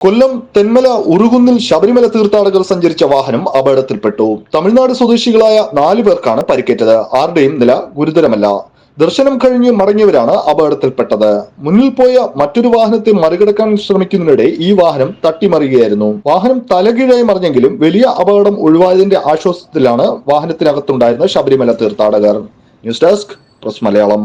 കൊല്ലം തെന്മല ഉറുകുന്നിൽ ശബരിമല തീർത്ഥാടകർ സഞ്ചരിച്ച വാഹനം അപകടത്തിൽപ്പെട്ടു. തമിഴ്നാട് സ്വദേശികളായ നാലു പേർക്കാണ് പരിക്കേറ്റത്. ആരുടെയും നില ഗുരുതരമല്ല. ദർശനം കഴിഞ്ഞ് മടങ്ങിയവരാണ് അപകടത്തിൽപ്പെട്ടത്. മുന്നിൽ പോയ മറ്റൊരു വാഹനത്തെ മറികടക്കാൻ ശ്രമിക്കുന്നതിനിടെ ഈ വാഹനം തട്ടിമറിയുകയായിരുന്നു. വാഹനം തലകീഴായി മറിഞ്ഞെങ്കിലും വലിയ അപകടം ഒഴിവായതിന്റെ ആശ്വാസത്തിലാണ് വാഹനത്തിനകത്തുണ്ടായിരുന്ന ശബരിമല തീർത്ഥാടകർ. News desk press Malayalam.